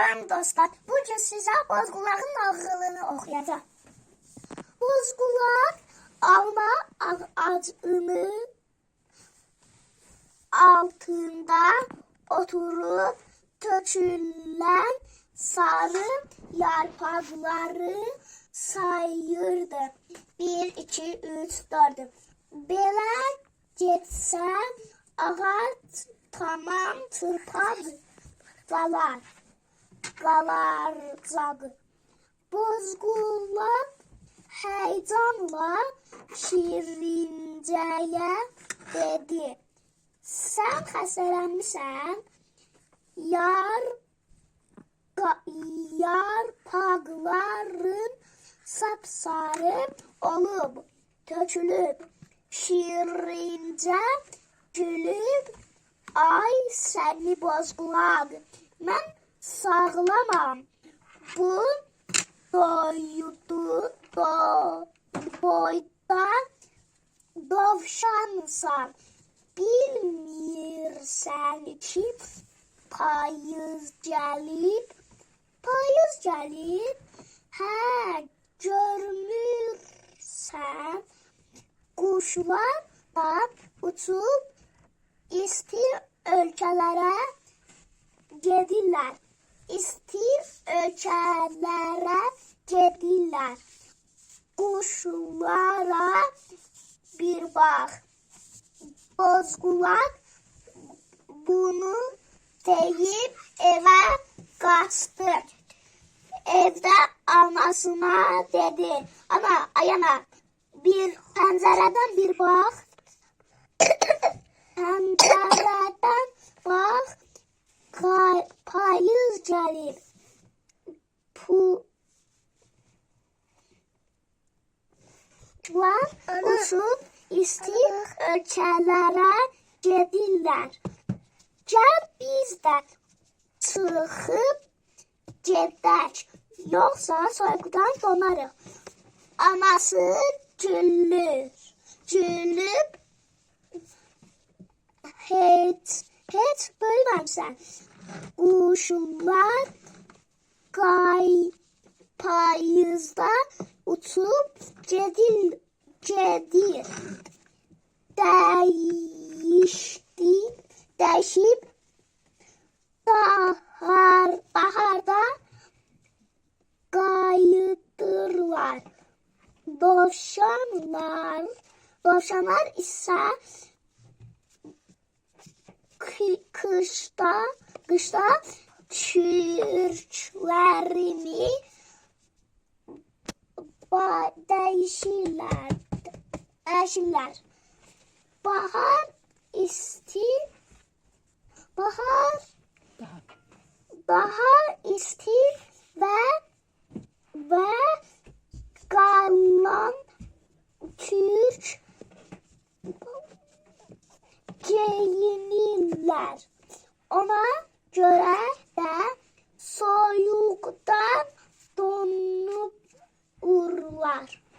Salam dostlar. Bugün size bozgulağın nağılını okuyacağım. Bozgulak alma ağ- ağacını altında oturup tökülen sarı yarpakları sayırdı. Bir, iki, üç, dört. Belə getsə ağac tamam çırpar qalar. Qalarcaq. Bozgulak heyecanla Şirincəyə dedi. Sən xəstələnmisən? Yar qa- yarpaqların sapsarı olub, tökülüb. Şirincə gülüb, ay səni bozqulaq. Mən sağlamam. Bu doydu, do, boyda dovşansan. Bilmirsən ki, payız gəlib, payız gəlib, hə, görmürsən, quşlar da uçub isti ölkələrə gedirlər. İsti ölkələrə gedirlər. Quşlara bir bax. Bozqulaq bunu deyib evə qaçdı. Evdə anasına dedi. Ana, ay ana, bir pəncərədən bir bax. Uçub isti ölkələrə gedirlər. Gəl biz də çıxıb gedək. Yoxsa soyuqdan donarıq. Anası gülür. Gülüb heç heç bölməmsən. Quşlar qay payızda uçub gedir gedir. Dəyişdi, dəyişib bahar baharda qayıdırlar. Dovşanlar, dovşanlar kı- kışta kışta çürüklerini ba- değişirler. Değişirler. Bahar isti bahar bahar isti ve ve kalan Türk giyinirlər. Ona görə də soyuqdan donub urlar.